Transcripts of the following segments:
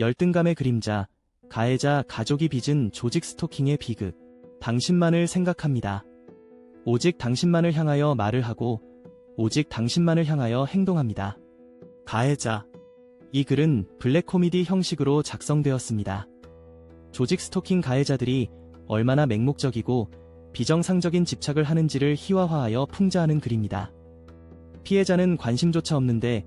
열등감의 그림자, 가해자 가족이 빚은 조직 스토킹의 비극. 당신만을 생각합니다. 오직 당신만을 향하여 말을 하고 오직 당신만을 향하여 행동합니다. 가해자. 이 글은 블랙 코미디 형식으로 작성되었습니다. 조직 스토킹 가해자들이 얼마나 맹목적이고 비정상적인 집착을 하는지를 희화화하여 풍자하는 글입니다. 피해자는 관심조차 없는데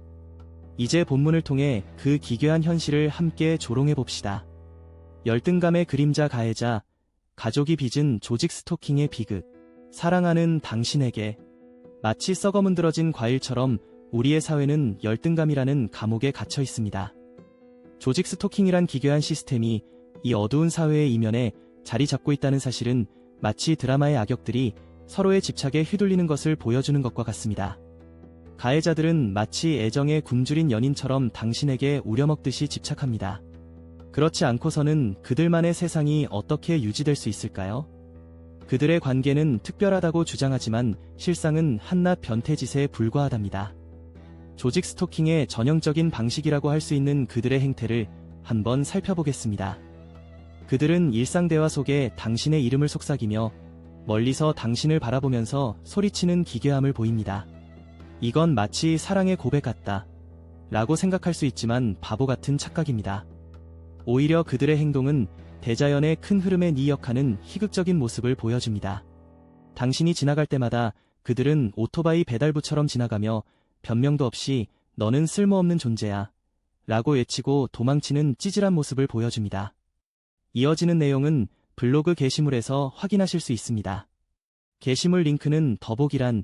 이제 본문을 통해 그 기괴한 현실을 함께 조롱해 봅시다. 열등감의 그림자 가해자, 가족이 빚은 조직 스토킹의 비극, 사랑하는 당신에게 마치 썩어 문드러진 과일처럼 우리의 사회는 열등감이라는 감옥에 갇혀 있습니다. 조직 스토킹이란 기괴한 시스템이 이 어두운 사회의 이면에 자리 잡고 있다는 사실은 마치 드라마의 악역들이 서로의 집착에 휘둘리는 것을 보여주는 것과 같습니다. 가해자들은 마치 애정에 굶주린 연인처럼 당신에게 우려먹듯이 집착합니다. 그렇지 않고서는 그들만의 세상이 어떻게 유지될 수 있을까요? 그들의 관계는 특별하다고 주장하지만 실상은 한낱 변태짓에 불과하답니다. 조직 스토킹의 전형적인 방식이라고 할 수 있는 그들의 행태를 한번 살펴보겠습니다. 그들은 일상 대화 속에 당신의 이름을 속삭이며 멀리서 당신을 바라보면서 소리치는 기괴함을 보입니다. 이건 마치 사랑의 고백 같다. 라고 생각할 수 있지만 바보 같은 착각입니다. 오히려 그들의 행동은 대자연의 큰 흐름에 이역하는 희극적인 모습을 보여줍니다. 당신이 지나갈 때마다 그들은 오토바이 배달부처럼 지나가며 변명도 없이 너는 쓸모없는 존재야. 라고 외치고 도망치는 찌질한 모습을 보여줍니다. 이어지는 내용은 블로그 게시물에서 확인하실 수 있습니다. 게시물 링크는 더보기란